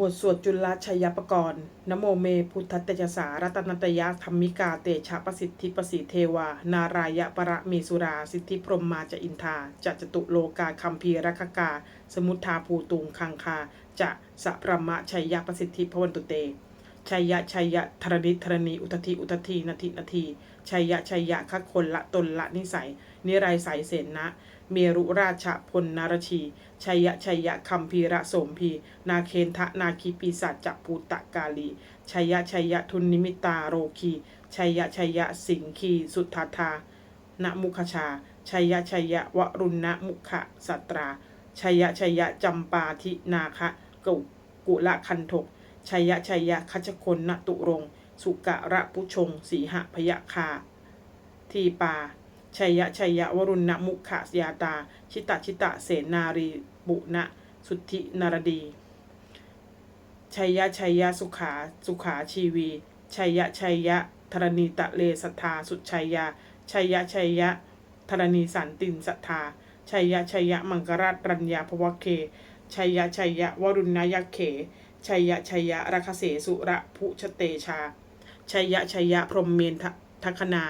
บทสวดจุลชัยปกรณ์นโมเมพุทธเตจสารัตนตยะธรรมิกาเตชะประสิทธิประสิเทวา นารายะประเมสุรา สิทธิพรมมาจะอินทาจะจตุโลกาคัมภีรคกา สมุทธาภูตุงคังคา จะสะพรมะชัยยประสิทธิพวันตุเตชัยยะชัยยะธรณิธรณีอุทธิอุทธีนาทินาทีชัยยะชัยยะคักคนละตนละนิสัย นิไรสายเสนนะ เมรุราชพลนารชีชัยยะชัยยะคัมภีระสมพี นาเคนทะนาคีปีศาจจัภูตะกาลีชัยยะชัยยะทุนนิมิตาโรคีชัยยะชัยยะสิงคีสุทธาทาณมุขชา ชัยยะชัยยะวรุณณมุขสัตรา ชัยยะชัยยะจำปาทินาคะกุกุละคันทกชัยยะชัยยะคัชคนนตุรง สุกะระพุชง สีหพยคาทีปา ชัยยะชัยยะวรุณณมุขยาตา ชิตะชิตะเสนารีบุณะสุทธินารดีชัยยะชัยยะสุขาสุขาชีวีชัยยะชัยยะธรณีตะเลสัทธาสุชัยยะชัยยะชัยยะธรณีสันตินสัทธาชัยยะชัยยะมังกราชรัญญาภวเคชัยยะชัยยะวรุณยักเขชัยยะชัยยะราคเสสุระพุชเตชาชัยยะชัยยะพรหมเมนททัคณา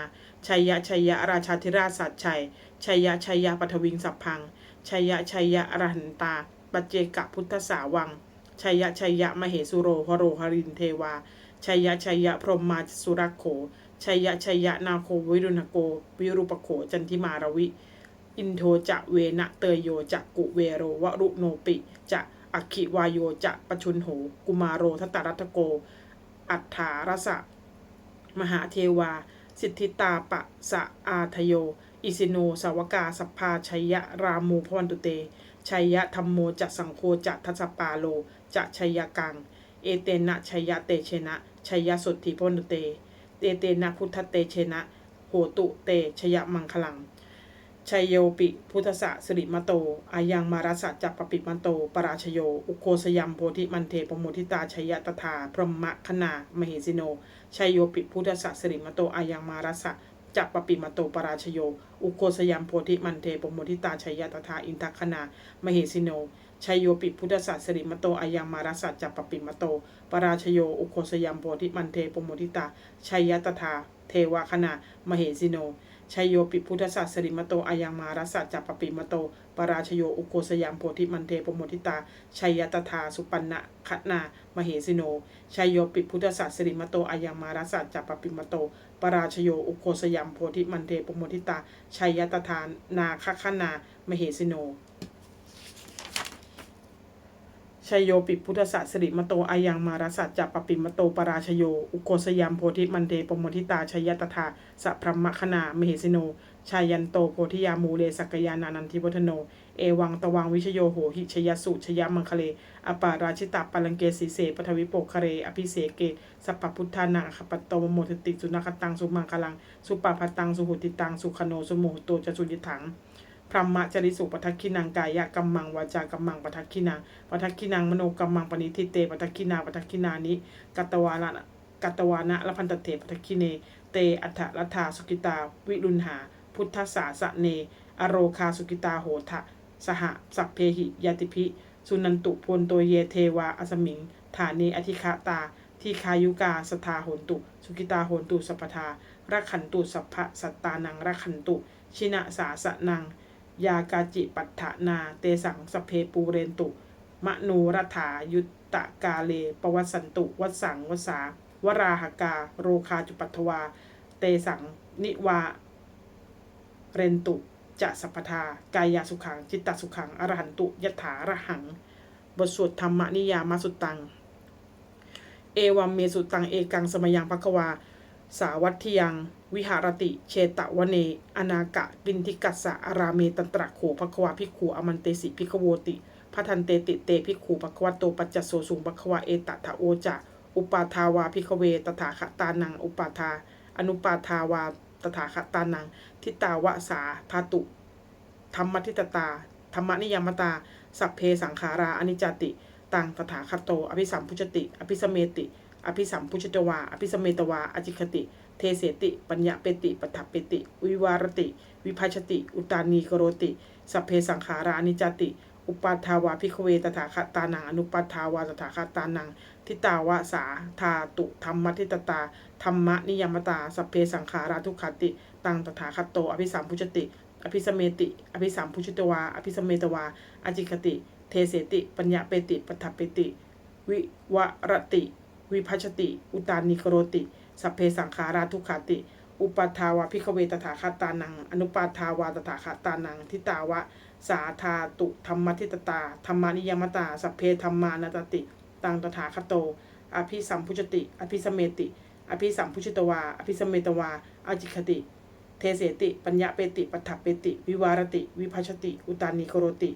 ชัยยะชัยยะราชาธิราชสัจชัย ชัยยะชัยยะปฐวิงสัพพัง ชัยยะชัยยะอรหันตา ปัจเจกพุทธสาวัง ชัยยะชัยยะมเหสุโรหโรหรินเทวา ชัยยะชัยยะพรหมมาสุรักโข ชัยยะชัยยะนาโควิรุณโก วิรุปโขจันทิมารวิ อินโทจะเวนะเตยโยจะกุเวโรวรุโนปิจะอัคคิวายโยจะปชุนโห กุมารโรทัตตรัตโก อัฏฐารสะ มหาเทวา สิทธิตาปะสะอาทโย อิสิโนสาวกาสัพพาชัยยะรามูพวันตุเต ชัยยะธรรมโมจะสังโฆจะทัสปาโลจะชัยยะกัง เอเตนะชัยยะเตเชนะ ชัยยะสุทธิพวันตุเต เตเตนะพุทธเตเชนะ โหตุเตชยมังคลัง ชัยโยปิพุทธะสิริมโตอายังมารัสสะจัปปปิมันโต ปราชโย อุโคสยัมโพธิมันเทปโมทิตาชยตถาพรหมคณามเหสิโน ชัยโยปิพุทธะสิริมโตอายังมารัสสะจัปปปิมันโต ปราชโย อุโคสยัมโพธิมันเทปโมทิตาชยตถาอินทคณามเหสิโนชัยโยปิพุทธะสิริมโตอายังมารัสสะจัปปปิมโต ปราชโยอุโคสยัมโพธิมันเทปโมทิตาชัยยตถา เทวคณามเหสิโน ชัยโยปิพุทธศาสริมโตอายังมารัสสะจัปปิมโต ปราชโยอุโกสยามโพธิมันเทปโมทิตา ชัยยตถาสุปันนะคณามเหสิโน ชัยโยปิพุทธศาสริมโตอายังมารัสสะจัปปิมโต ปราชโยอุโกสยามโพธิมันเทปโมทิตา ชัยยตถานาคคณามเหสิโน ชยโยปิพุทธสัสริมโตอายังมารัสสัจจะปปิมโตปราชโย อุโกสยามโพธิมันเทปโมทิตาชยตถาสัพพมคณามเหสิโน ชายันโตโพธิยามูเลสักยานานันทิวัฒโน เอวังตวังวิชโยโหหิชยสุชยมังคเล อปาราชิตาปลังเกสีเสปทวิโปกคะเร อภิเสเก สัพพุทธานังอคปตโตมโมทติสุนัคตังสุมังคลัง สุปาพตังสุหุติตังสุขโนสุโมโตจสุยิถัง พรหมจริสุปทักขินังกายะกัมมังวาจากัมมังปทักขินังปทักขินังมโนกัมมังปณิทิเตปทักขินาปทักขินานิกัตวานะกัตวานะละพันตเตปทักขิเน เตอัฏฐรัฐาสุกิตาวิรุณหา พุทธสาสะเน อโรคาสุกิตาโหทะสหสัพเพหิยติพิสุนันตุพลโตเยเทวาอสมิง ฐานีอธิคาตา ที่คายุกาสทาโหนตุ สุกิตาโหนตุสัพพทารักขันตุสัพพะสัตตานังรักขันตุ ชินะสาสะนัง ยากาจิปัฏฐานา เตสังสเพปูเรนตุมะนูรัฐายุตตะกาเลปวัสันตุวัสสังวสาวราหกา โรคาจุปัทวา เตสังนิวา เรนตุจะสัพพทากายาสุขัง จิตตสุขัง อรหันตุยถาระหัง บทสวดธรรมนิยามาสุตัง เอวัมเมสุตัง เอกังสมยังภควา สาวัตถิยัง วิหารติเชตะวเน อนากะปินทิกัสสะอารามตันตระโขภควาภิขุอมันเตสิภิขโวติพัทันเตติเตภิขุภควาโตปัจจโสสุงภควาเอตถะโอจะอุปาทาวาภิขเวตถาคตานัง อุปาทา อนุปาทาวาตถาคตานัง ทิตาวะสาภาตุธรรมทิตตาธรรมนิยมตา สัพเพสังขาราอนิจติ ตังตถาคตโต อภิสัมพุชติ อภิสเมติ อภิสัมพุชตวา อภิสเมตวา อจิคติ เทเสติ ปัญญาเปติปัฏฐเปติ วิวารติ วิภัชติ อุตานีกโรติ สัพเพสังขารานิจติ อุปาทาวาพิกเวตถาคตานัง อนุปาทาวาตถาคตานัง ทิตาวะสาธาตุธรรมทิตตา ธรรมนิยมตา สัพเพสังขาราทุกขติ ตังตถาคตโต อภิสัมพุชติ อภิสเมติ อภิสัมพุชตวา อภิสเมตวา อจิคติ เทเสติ ปัญญาเปติปัฏฐเปติ วิวารติ วิพัชติ อุตานิกโรติ สัพเพสังขาราทุกขติ อุปาทาวาพิกเวตถาคาตานัง อนุปาทาวาตถาคาตานัง ทิตาวะ สาธาตุธรรมทิตตา ธรรมานิยมตา สัพเพธรรมานาตติ ตังตถาคโต อภิสัมพุชติ อภิสเมติ อภิสัมพุชตวา อภิสเมตวา อาจิคติ เทเสติ ปัญญาเปติปัฏฐเปติ วิวารติ วิภัชติ อุตานิโคโรติ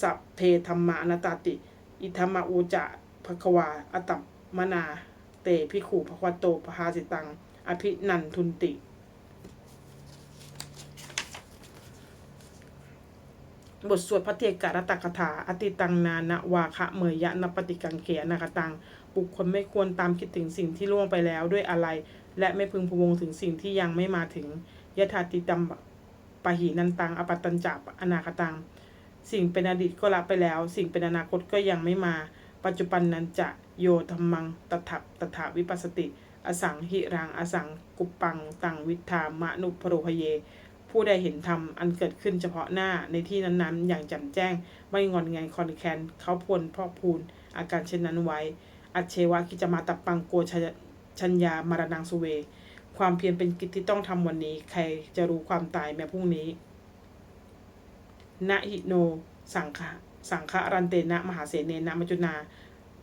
สัพเพธรรมานาตติ อิธรรมอูจะภควา อตัม มนา เตพิขูภควโตปหาสิตัง อภินันทุนติ บทสวดพระเทกะรตตคถา อติตังนานะวาคะเมยยะนปฏิกังเขนกตัง บุคคลไม่ควรตามคิดถึงสิ่งที่ล่วงไปแล้วด้วยอะไร และไม่พึงพวงถึงสิ่งที่ยังไม่มาถึงยถาติตัมปะหีนันตัง อปัตตัญจับอนาคตัง สิ่งเป็นอดีตก็ละไปแล้ว สิ่งเป็นอนาคตก็ยังไม่มา ปัจจุบันนั้นจะ โยธรรมังตถะตถาวิปัสสติ อสังหิรัง อสังกุปัง ตังวิทามะนุพโรพเย ผู้ใดเห็นธรรมอันเกิดขึ้นเฉพาะหน้าในที่นั้นๆ อย่างแจ่มแจ้ง ไม่งอนงายคอนแคนเขาพลพอกพูน อาการเช่นนั้นไว้ อัจเชวะกิจมาตับปังโกชชัญญามารนังสุเว ความเพียรเป็นกิจที่ต้องทำวันนี้ ใครจะรู้ความตายแม้พรุ่งนี้นะหิโน สังฆะสังฆรันเตนะ มหาเสเนนะมจุนา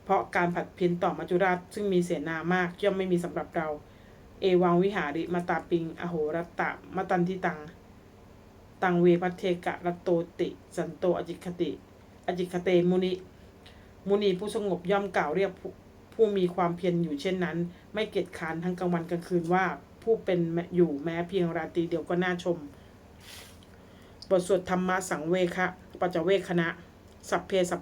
เพราะการผัดเพี้ยนต่อมัจจุราชซึ่งมีเสนามากย่อมไม่มีสำหรับเรา เอวังวิหาริมาตาปิง อโหรตะมตันทิตัง ตังเวพัเทกะรัตโตติ สันโตอจิคติ อจิคเตมุนิ มุนีผู้สงบย่อมกล่าวเรียกผู้ผู้มีความเพียรอยู่เช่นนั้น ไม่เกียจค้านทั้งกลางวันกลางคืนว่าผู้เป็นอยู่แม้เพียงราตรีเดียวก็น่าชม บทสวดธรรมะสังเวคะปัจเวคณะ สัพเพสัพ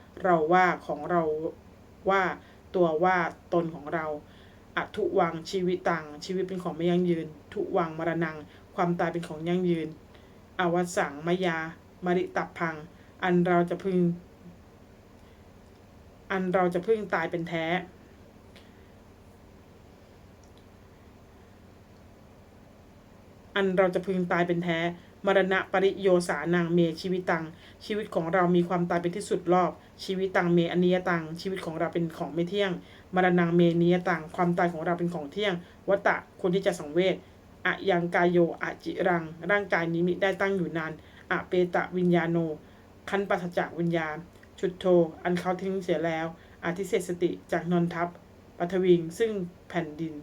เราว่าของเราว่าตัวว่าตนของเราอัทุวังชีวิตตังชีวิตเป็นของไม่ยั่งยืน ทุวังมรณัง ความตายเป็นของยั่งยืน อวสังมยา มริตับพัง อันเราจะพึง อันเราจะพึ่งตายเป็นแท้ อันเราจะพึงตายเป็นแท้ มรณะปริโยสานังเมชีวิตตัง ชีวิตของเรามีความตายเป็นที่สุดรอบ ชีวิตตังเมอนิยตัง ชีวิตของเราเป็นของไม่เที่ยง มรณังเมนิยตัง ความตายของเราเป็นของเที่ยง วัตตะคนที่จะสังเวชอะยังกายโยอะจิรัง ร่างกายนี้มิได้ตั้งอยู่นานอะเปตะวิญญาโน คันปัสจากวิญญาณชุดโท อันเขาทิ้งเสียแล้วอาทิเศษสติจากนนทัพปัทวิงซึ่งแผ่นดิน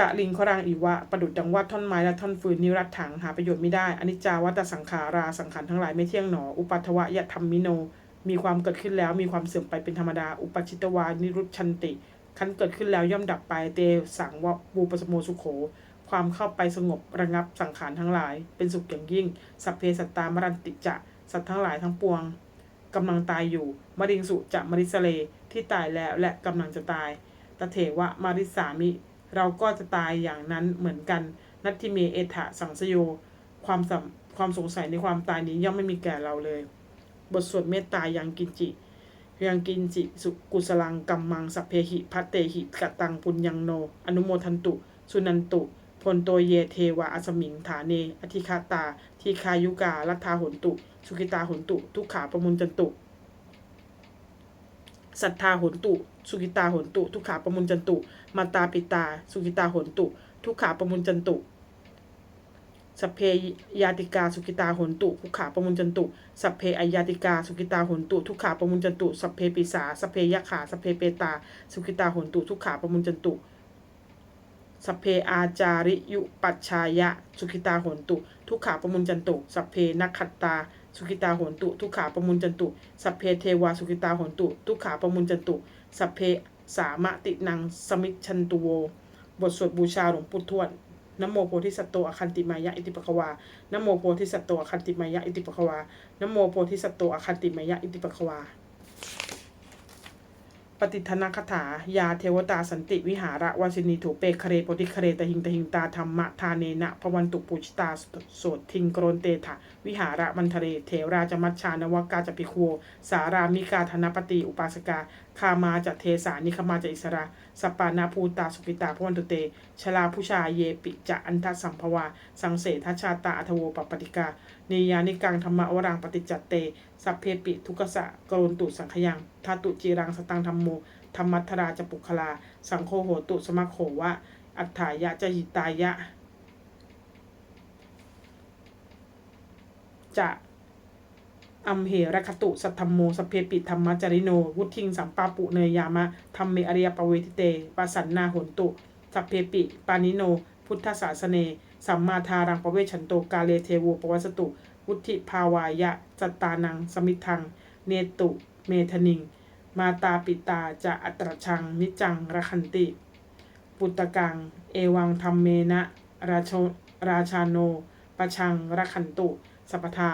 กะลิงขรังอีวะ ประดุดดังว่าท่อนไม้และท่อนฟืนนิรัตถังหาประโยชน์ไม่ได้อนิจจาวัตสังขาราสังขารทั้งหลายไม่เที่ยงหนอ อุปัทวะยะธรรมมิโน มีความเกิดขึ้นแล้วมีความเสื่อมไปเป็นธรรมดา อุปชิตวานิรุชชันติคันเกิดขึ้นแล้วย่อมดับไปเตสังวะบูปสโมสุโข ความเข้าไปสงบระงับสังขารทั้งหลาย เป็นสุขอย่างยิ่ง สัพเพสัตตามรันติจะสัตว์ทั้งหลายทั้งปวงกำลังตายอยู่มริงสุจะมริสเลที่ตายแล้วและกำลังจะตายตเถวะมาริสามิ เราก็จะตายอย่างนั้นเหมือนกัน นัตทิเมเอถะสังสโย ความสความสงสัยในความตายนี้ย่อมไม่มีแก่เราเลย บทสวดเมตตายังกินจิ ยังกินจิสุกุสลังกัมมังสัพเพหิพัตเตหิกะตังปุญญังโน อนุโมทันตุ สุนันตุพลโตเยเทวะอสมิงฐาเน อธิคาตา ทีคายุกาลัทธาหนตุ สุกิตาหนตุ ทุกขาประมุนจันตุ สัทธาหนตุ สุกิตาหนตุ ทุกขาประมุนจันตุ มาตาปิตา สุกิตาหนตุ ทุกขาประมุนจันตุสัพเพยาติกาสุกิตาหนตุทุกขาประมุนจันตุสัพเพอายาติกาสุกิตาหนตุทุกขาประมุนจันตุสัพเพปิสาสัพเพยะขาสัพเพเปตา สุกิตาหนตุทุกขาประมุนจันตุสัพเพอาจาริยุปัชชายะ สุขิตาหนตุ ทุกขาปมุญจันตุสัพเพนักขัตตา สุขิตาหนตุ ทุกขาปมุญจันตุสัพเพเทวาสุขิตาหนตุ ทุกขาปมุญจันตุ สัพเพสามะตินังสมิชันตุโว บทสวดบูชาหลวงปู่ทวดนโมโพธิสัตว์โตอคันติมายะอิติปะคะวานโมโพธิสัตว์โตอคันติมายะอิติปะคะวานโมโพธิสัตว์โตอคันติมายะอิติปะคะวา ปฏิทนาคถา ยาเทวตาสันติวิหาระวาสินีถูเปคเรโปติคเรตหิงตหิงตาธรรมะทาเนนะพวันตุปุชตาโสดทิงกรนเตถะวิหาระมันทะเรเถราจมัชชานวกาจปิโควสารามิกาธนปติอุปาสกา คามาจะเทสานิคมาจะอิสระสปานาภูตาสุกิตาพวันตุเต ชลาผู้ชาเยปิจะอันทสัมภวา สังเสทชชาตาอัทโวปปติกาเนยานิกังธรรมะวรังปฏิจจตเต สัพเพปิทุกสะกรุตุสังขยังทาตุจีรังสตังธรรมโมธรรมัทราจะปุคลา สังโฆโหตุสมะโขวะ อัฏฐายะจะหิตายะจะ อัมเหระคตุสัทธมโมสเพปิธรรมจริโน วุทิงสัมปาปุเนยามะธรรมเมอริยปเวทิเตปัสสันนาหนตุ สัพเพปิ ปานิโน พุทธศาสเน สัมมาทารังปเวชันโตกาเลเทโวปวัสตุ วุธิภาวายะจัตตานัง สมิทัง เนตุ เมธนิง มาตาปิตาจะอัตรชังนิจังระคันติ ปุตตะกัง เอวังธรรมเมนะ ราชราชาโนปะชังระคันตุ สัพพทา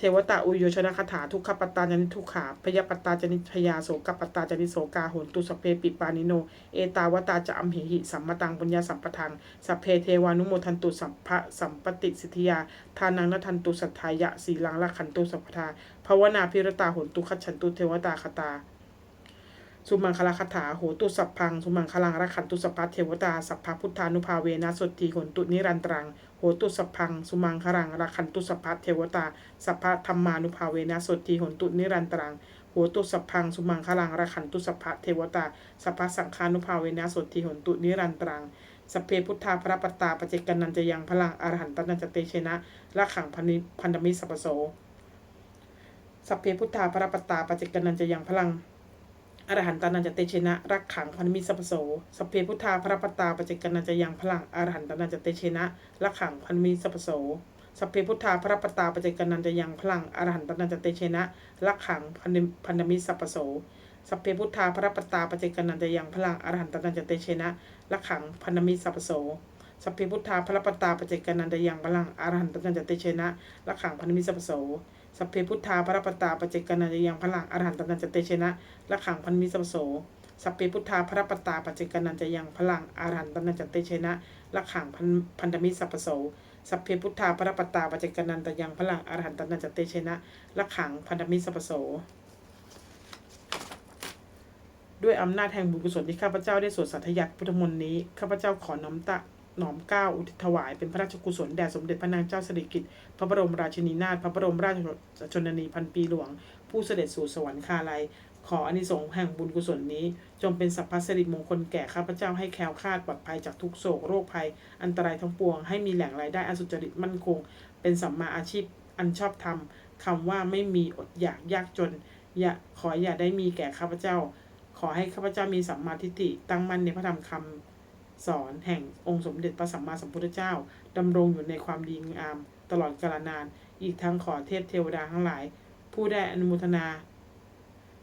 เทวตาอุโยชนะคาถาทุกขปตาจนิทุกขาพยปตาจนิพยาโสกปตาจนิโสกาโหนตุสเพปิปานิโน เอตาวตาจะอัมเหหิสัมมตังปุญญาสัมปทังสัพเพเทวานุโมทันตุสัพพะสัมปติสิทธิยาทานังนทันตุสัทธายะสีลังละขันตุสัพพทาภาวนาพิรตาโหนตุขัจฉันตุเทวตาคตา สุมังคลาคถาโหตุสัพพัง สุมังคลังรักขันตุสัพพะเทวตา สัพพะพุทธานุภาเวนะสดทีโหนตุนิรันตรัง โหตุสัพพัง สุมังคลังรักขันตุสัพพะเทวตา สัพพะธรรมานุภาเวนะสดทีโหนตุนิรันตรัง โหตุสัพพัง สุมังคลังรักขันตุสัพพะเทวตา สัพพะสังฆานุภาเวนะสดทีโหนตุนิรันตรังสัเพพุทธาพระปตตาปเจกันนันจะยังพลังอรหันตนันจะเตเชนะละขังพันธมิสัพโสสัเพพุทธาพระปตตาปเจกันนันจะยังพลัง อรหันตานันจะเตชนะ รักขังพันมิสัพโสสพเพพุทธาพระปตตาปเจกันนันจะยังพลังอรหันตานันจะเตชนะ รักขังพันมิสัพโสสพเพพุทธาพระปตตาปเจกันนันจะยังพลังอรหันตานันจะเตชนะ รักขังพันธพันธมิสัพโสสพเพพุทธาพระปตตาปเจกันนันจะยังพลังอรหันตานันจะเตชนะ รักขังพันธมิสัพโสสัพเพพุทธาพระปตตาปเจกันนันจะยังพลังอรหันตานันจะเตชนะ รักขังพันธมิสัพโส สัพเพพุทธาพระปตาปเจกนันจะยังพลังอรหันตนันจเตชนะละขังพันมิสัพโสสัพเพพุทธาพระปตาปัจเจกนันจะยังพลังอารันตนันจเตชนะละขังพันพันธมิสัพโสสัพเพพุทธาพระปตาปัจเจกนันจะยังพลังอารันตนันจเตชนะละขังพันธมิสัพโสด้วยอำนาจแห่งบุญกุศลที่ข้าพเจ้าได้สวดสัตยัตพุทธมนต์นี้ข้าพเจ้าขอน้อมตะ น้อมเกล้าอุทิศถวายเป็นพระราชกุศลแด่สมเด็จพระนางเจ้าสิริกิติ์พระบรมราชินีนาถพระบรมราชชนนีพันปีหลวง ผู้เสด็จสู่สวรรคาลัย ขออานิสงส์แห่งบุญกุศลนี้ จงเป็นสัพพสิริมงคลแก่ข้าพเจ้าให้แคล้วคลาดปลอดภัยจากทุกโศกโรคภัย อันตรายทั้งปวง ให้มีแหล่งรายได้อสุจริตมั่นคง เป็นสัมมาอาชีพอันชอบธรรมคำว่าไม่มีอดอยากยากจน อย่าขออย่าได้มีแก่ข้าพเจ้า ขอให้ข้าพเจ้ามีสัมมาทิฏฐิตั้งมั่นในพระธรรมคำ สอนแห่งองค์สมเด็จพระสัมมาสัมพุทธเจ้าดำรงอยู่ในความดีงาม ตลอดกาลนาน อีกทั้งขอเทพเทวดาทั้งหลาย ผู้ได้อนุโมทนา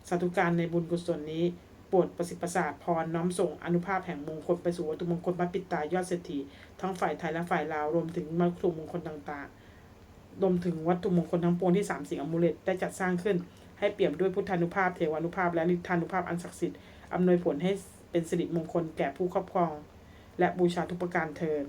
สาธุการในบุญกุศลนี้โปรดประสิทธิ์ประสาทพรน้อมส่งอนุภาพแห่งมงคลไปสู่วัตถุมงคลพระปิตตายอดเศรษฐีทั้งฝ่ายไทยและฝ่ายลาวรวมถึงวัตถุมงคลต่างๆรวมถึงวัตถุมงคลทั้งปวงที่สามสิ่งอมูเลตได้จัดสร้างขึ้น ให้เปี่ยมด้วยพุทธานุภาพเทวานุภาพและนิทานุภาพอันศักดิ์สิทธิ์อำนวยผลให้เป็นสิริมงคลแก่ผู้ครอบครอง และบูชาทุกประการเทิน